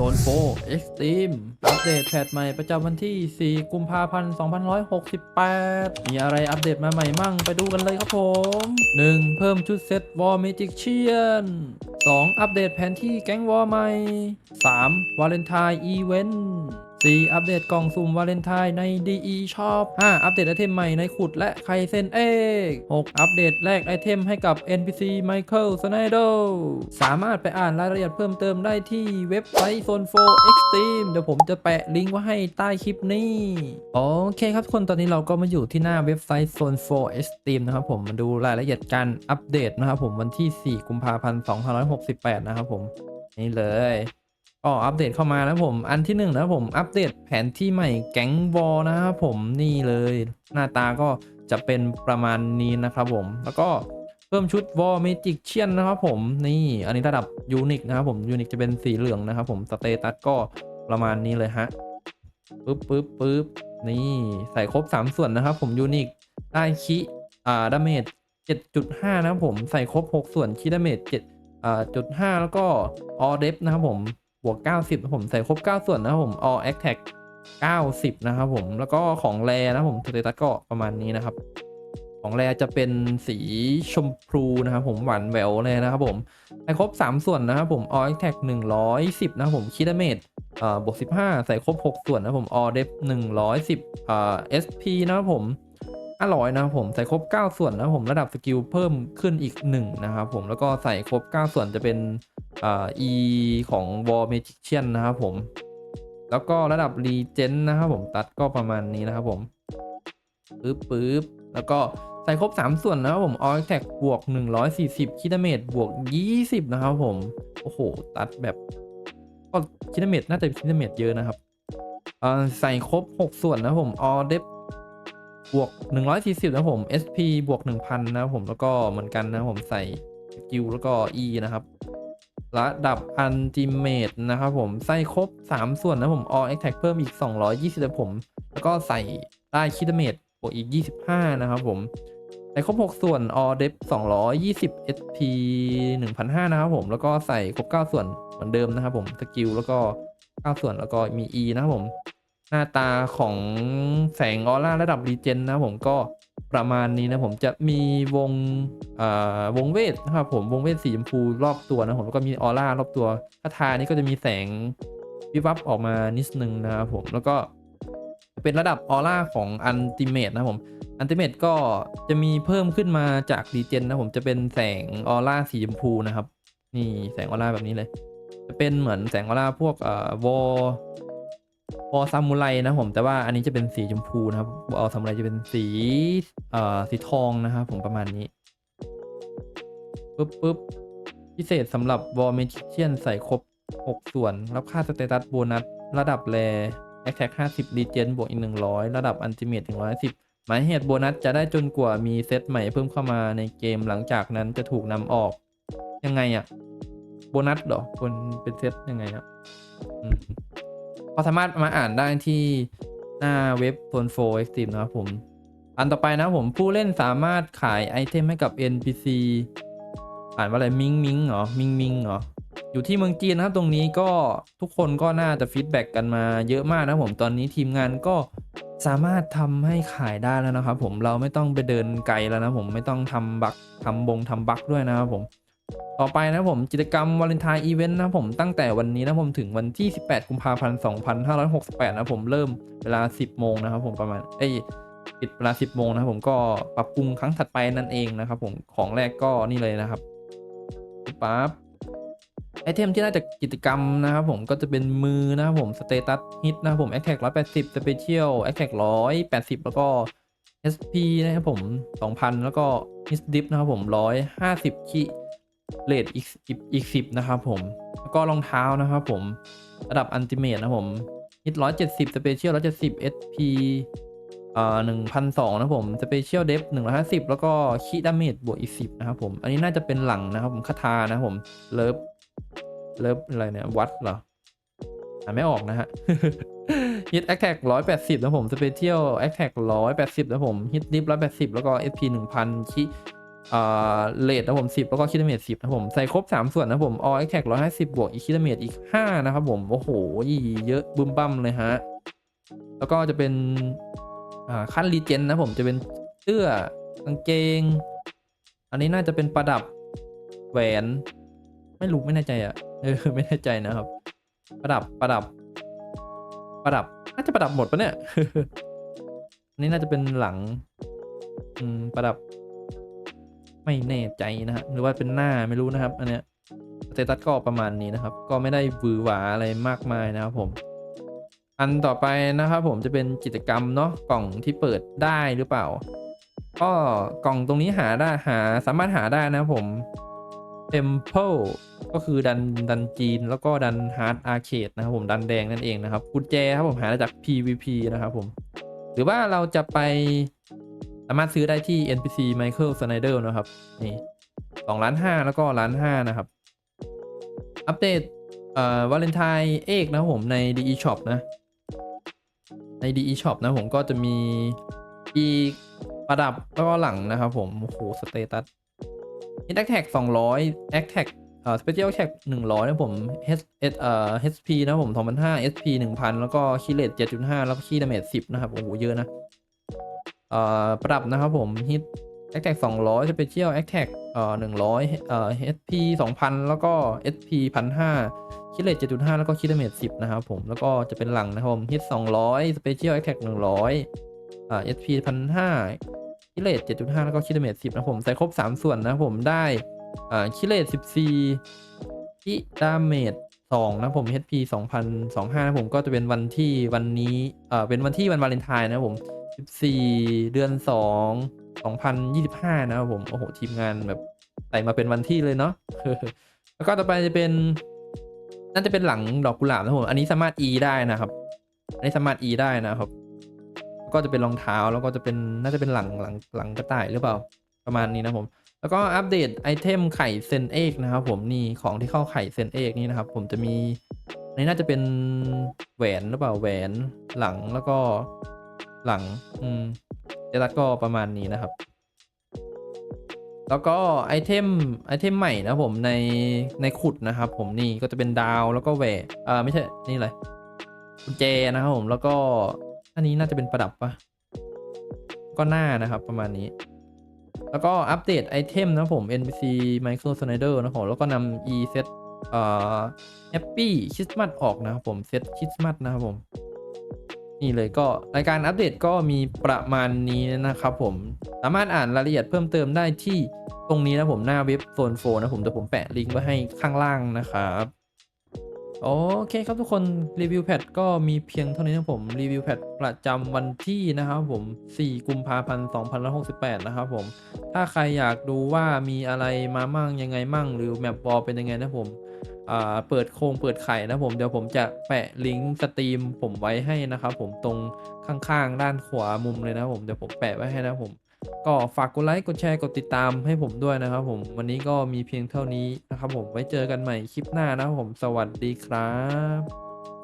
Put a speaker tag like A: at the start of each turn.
A: Zone 4 Extreme อัปเดตแพทใหม่ประจำวันที่ 4 กุมภาพันธ์ 2568 มีอะไรอัปเดตมาใหม่มั่งไปดูกันเลยครับผม 1. เพิ่มชุดเซตวอร์มิจิกเชียน 2. อัปเดตแผนที่แก๊งวอร์ใหม่ 3. วาเลนไทน์อีเวนต์ 4. อัปเดตกล่องสุ่มวาเลนไทน์ใน DE Shop 5. อัปเดตไอเทมใหม่ในขุดและไคเซนเอก 6. อัปเดตแลกไอเทมให้กับ NPC Michael s n y d e r สามารถไปอ่านรายละเอียดเพิ่มเติมได้ที่เว็บไซต์ Zone 4 Extreme เดี๋ยวผมจะแปะลิงก์ไว้ให้ใต้คลิปนี้ โอเคครับทุกคนตอนนี้เราก็มาอยู่ที่หน้าเว็บไซต์ Zone 4 Extreme นะครับผมมาดูรายละเอียดการอัปเดตนะครับผมวันที่ 4 กุมภาพันธ์ 2568 นะครับผม นี่เลย ก็อัปเดตเข้ามาแล้วผมอันที่หนึ่งนะผมอัปเดตแผนที่ใหม่แก๊งวอลนะครับผมนี่เลย หน้าตาก็จะเป็นประมาณนี้นะครับผมแล้วก็เพิ่มชุดวอลเมจิกเชียนนะครับผมนี่อันนี้ระดับยูนิคนะครับผมยูนิคจะเป็นสีเหลืองนะครับผมสเตตัสก็ประมาณนี้เลยฮะปึ๊บปึ๊บปึ๊บนี่ใส่ครบ 3 ส่วนนะครับผมยูนิคได้คิอ่าดาเมจ7.5 นะครับผมใส่ครบ 6 ส่วนคิดาเมจ7อ่าจุด5แล้วก็ออเดฟนะครับผม บวก 90 ผมใส่ครบ 9 ส่วนนะครับผม all attack 90 นะครับผม แล้วก็ของแรนะผมสเตตัสก็ประมาณนี้นะครับ ของแรจะเป็นสีชมพูนะครับผม หวานแหววเลยนะครับผมใส่ครบ 3 ส่วนนะครับผม all attack 110 นะครับผมคิดเมจอ่าบวก 15 ใส่ครบ 6 ส่วนนะครับผม all def 110อ่า sp นะครับผม500นะครับผมใส่ครบ 9 ส่วนนะครับผมระดับสกิลเพิ่มขึ้นอีก 1 นะครับผมแล้วก็ใส่ครบ 9 ส่วนจะเป็น อ่า e ของ War Magician นะครับผม แล้วก็ระดับ Regen นะครับผมตัดก็ประมาณนี้นะครับผมปึ๊บปึ๊บแล้วก็ใส่ครบ 3 ส่วนนะครับผม All Attack บวก 140 คิดเมตรบวก 20 นะครับผม โอ้โห ตัดแบบก็คิดเมตรน่าจะคิดเมตรเยอะนะครับอ่าใส่ครบ 6 ส่วนนะครับผม All Depth บวก 140 นะครับผม SP บวก 1,000 นะครับผมแล้วก็เหมือนกันนะครับผมใส่สกิลแล้วก็ E นะครับ ระดับ Ultimate นะครับผม ใส่ครบ 3 ส่วนนะผม All Attack เพิ่มอีก 220นะครับผม แล้วก็ใส่ได้คิดเมตบวกอีก 25 นะครับผม ใส่ครบ 6 ส่วน All d e p 220 SP 1,500 นะครับผม แล้วก็ใส่ครบ 9 ส่วนเหมือนเดิมนะครับผมสกิลแล้วก็ 9 ส่วนแล้วก็มี E นะครับผม หน้าตาของแสงออร่าระดับรีเจนนะครับผมก็ ประมาณนี้นะผมจะมีวงวงเวทนะครับผมวงเวทสีชมพูรอบตัวนะผมแล้วก็มีออร่ารอบตัวคาทานี้ก็จะมีแสงวิบวับออกมานิดนึงนะครับผมแล้วก็เป็นระดับออร่าของอันติเมตนะผมอันติเมตก็จะมีเพิ่มขึ้นมาจากรีเจนนะผมจะเป็นแสงออร่าสีชมพูนะครับนี่แสงออร่าแบบนี้เลย จะเป็นเหมือนแสงออร่าพวกเอ่อวอ วอซามูไรนะผมแต่ว่าอันนี้จะเป็นสีชมพูนะครับวอซามูไรจะเป็นสีเอ่อสีทองนะครับผมประมาณนี้ปุ๊บปุ๊บพิเศษสำหรับวอลเมจิเชียนใส่ครบ 6 ส่วน รับค่าสเตตัสโบนัส ระดับแรแอคแท็ก50รีเจนบวกอีก 100 ระดับอันติเมต110 หมายเหตุโบนัสจะได้จนกว่ามีเซตใหม่เพิ่มเข้ามาในเกมหลังจากนั้นจะถูกนำออก ยังไงอะโบนัสเหรอคนเป็นเซตยังไงอะ อืมพอสามารถมาอ่านได้ที่หน้าเว็บ Zone 4 Extreme นะครับผม อันต่อไปนะผมผู้เล่นสามารถขายไอเทมให้กับ NPC อ่านว่าอะไรมิงมิงเหรอมิงมิงเหรออยู่ที่เมืองจีนนะครับตรงนี้ก็ทุกคนก็น่าจะฟีดแบ็กกันมาเยอะมากนะผมตอนนี้ทีมงานก็สามารถทำให้ขายได้แล้วนะครับผมเราไม่ต้องไปเดินไกลแล้วนะผมไม่ต้องทำบักทำบงทำบักด้วยนะครับผม ต่อไปนะผมกิจกรรมวาเลนไทน์อีเวนต์นะผมตั้งแต่วันนี้นะผมถึงวันที่ 18 กุมภาพันธ์ 2568 นะครับผมเริ่มเวลา 10 โมงนะครับผมประมาณเอ้ยปิดเวลา 10 โมงนะผมก็ปรับปรุงครั้งถัดไปนั่นเองนะครับผมของแรกก็นี่เลยนะครับปั๊บไอเทมที่ได้จากกิจกรรมนะครับผมก็จะเป็นมือนะครับผมสเตตัสฮิตนะครับผม a t t a c k 180 Special a t t a c k 180แปดสิบแล้วก็ SP นะครับผม2,000แล้วก็ Miss Dip นะครับผม150คิบ เลทอีกอีกอีก10นะครับผมแล้วก็รองเท้านะครับผมระดับอันติเม e นะครับผมฮิต170 Special 170 SP อ่า1,200นะครับผม Special Depth 150แล้วก็คีดาเมจบวกอีก10นะครับผม อันนี้น่าจะเป็นหลังนะครับผมคาทานะผมเลิฟเลิฟอะไรเนี่ย วัดเหรออ่านไม่ออกนะฮะฮิตแอคแท็กร้อยแปดสิบนะผมสเปเชียลแอคแท็กร้อยแปดสิบนะผมฮิตดิฟร้อยแปดสิบแล้วก็ SP หนึ่งพันคิ อ่าเลทนะผม10 แล้วก็คิลเมตร10 นะผม ใส่ครบ 3 ส่วนนะผม all attack 150 บวกอีกคิลเมตรอีก 5 นะครับผม โอ้โห เยอะบึ้มบั้มเลยฮะ แล้วก็จะเป็นอ่าขั้นรีเจนนะผมจะเป็นเสื้อกางเกง อันนี้น่าจะเป็นประดับแหวน ไม่รู้ไม่แน่ใจอะเออไม่แน่ใจนะครับ ประดับประดับ ประดับน่าจะประดับหมดปะเนี่ยอันนี้น่าจะเป็นหลัง อืม ประดับ ไม่แน่ใจนะฮะหรือว่าเป็นหน้าไม่รู้นะครับ อันเนี้ยสเตตัสก็ประมาณนี้นะครับ ก็ไม่ได้บือหวาอะไรมากมายนะครับผม อันต่อไปนะครับผมจะเป็นกิจกรรมเนาะกล่องที่เปิดได้หรือเปล่า ก็กล่องตรงนี้หาได้หาสามารถหาได้นะครับผม Temple ก็คือดันดันจีนแล้วก็ดันฮาร์ดอาร์เคดนะครับผมดันแดงนั่นเองนะครับกุญแจครับผมหาได้จาก PVP นะครับผม หรือว่าเราจะไป สามารถซื้อได้ที่ NPC Michael Snyder นะครับ นี่สองล้านห้าแล้วก็ล้านห้านะครับ อัปเดตเอ่อวาเลนไทน์เอกนะผมใน DE Shop นะ ใน DE Shop นะผมก็จะมีอีกประดับแล้วก็หลังนะครับผม โอ้โห สเตตัสอินแอคแท็ก200แอคแท็กเอ่อสเปเชียลแท็ก100นะผม H S เอ่อ HP นะผม2005 SP 1000แล้วก็คีเลต7.5แล้วก็คีดาเมจ10นะครับ โอ้โห เยอะนะ เอ่อปรับนะครับผมฮิตแอคแท็กสองร้อยสเปเชียลแอคแท็กเอ่อหนึ่งร้อยเอ่อเอสพีสองพันแล้วก็เอสพีพันห้าคิดเลทเจ็ดจุดห้าแล้วก็คิดเลทสิบนะครับผมแล้วก็จะเป็นหลังนะครับผมฮิตสองร้อยสเปเชียลแอคแท็กหนึ่งร้อยเอ่อเอสพีพันห้าคิดเลทเจ็ดจุดห้าแล้วก็คิดเลทสิบนะผมใส่ครบสามส่วนนะผมได้เอ่อคิเลต14คิดาเมตสองนะผม HP 2025นะผมก็จะเป็นวันที่วันนี้ เอ่อ เป็นวันที่วันวาเลนไทน์นะผม 14 เดือน 2 2025 นะครับผม โอ้โห ทีมงานแบบใส่มาเป็นวันที่เลยเนาะแล้วก็ต่อไปจะเป็นน่าจะเป็นหลังดอกกุหลาบนะครับผม อันนี้สามารถ E ได้นะครับ อันนี้สามารถ E ได้นะครับ ก็จะเป็นรองเท้าแล้วก็จะเป็นน่าจะเป็นหลังหลังหลังกระต่ายหรือเปล่า ประมาณนี้นะผม แล้วก็อัปเดตไอเทมไข่เซนเอกนะครับผมนี่ของที่เข้าไข่เซนเอกนี่นะครับ ผมจะมีอันนี้น่าจะเป็นแหวนหรือเปล่าแหวนหลังแล้วก็ หลัง อืมเดตัสก็ประมาณนี้นะครับ แล้วก็ไอเทมไอเทมใหม่นะผมในในขุดนะครับผมนี่ก็จะเป็นดาวแล้วก็แหวนอ่าไม่ใช่ นี่อะไรกุญแจนะครับผมแล้วก็อันนี้น่าจะเป็นประดับปะก็หน้านะครับประมาณนี้ แล้วก็อัปเดตไอเทมนะผม NPC Michael Snyder นะครับผมแล้วก็นำ e set เอ่อ Happy Christmas ออกนะครับผมเซตคริสต์มาสนะครับผม นี่เลยก็รายการอัปเดตก็มีประมาณนี้นะครับผมสามารถอ่านรายละเอียดเพิ่มเติมได้ที่ตรงนี้นะผมหน้าเว็บโซนโฟนะผมเดี๋ยวผมแปะลิงก์ไว้ให้ข้างล่างนะครับโอเคครับทุกคนรีวิวแพทก็มีเพียงเท่านี้นะผมรีวิวแพทประจำวันที่นะครับผม 4 กุมภาพันธ์ 2568 นะครับผม ถ้าใครอยากดูว่ามีอะไรมามั่งยังไงมั่ง หรือแมปบอลเป็นยังไงนะผม เปิดโครงเปิดไข่นะผมเดี๋ยวผมจะแปะลิงก์สตรีมผมไว้ให้นะครับผมตรงข้างๆ ด้านขวามุมเลยนะผมเดี๋ยวผมแปะไว้ให้นะผม ก็ฝากกดไลค์กดแชร์กดติดตามให้ผมด้วยนะครับผมวันนี้ก็มีเพียงเท่านี้นะครับผมไว้เจอกันใหม่คลิปหน้านะครับผมสวัสดีครับ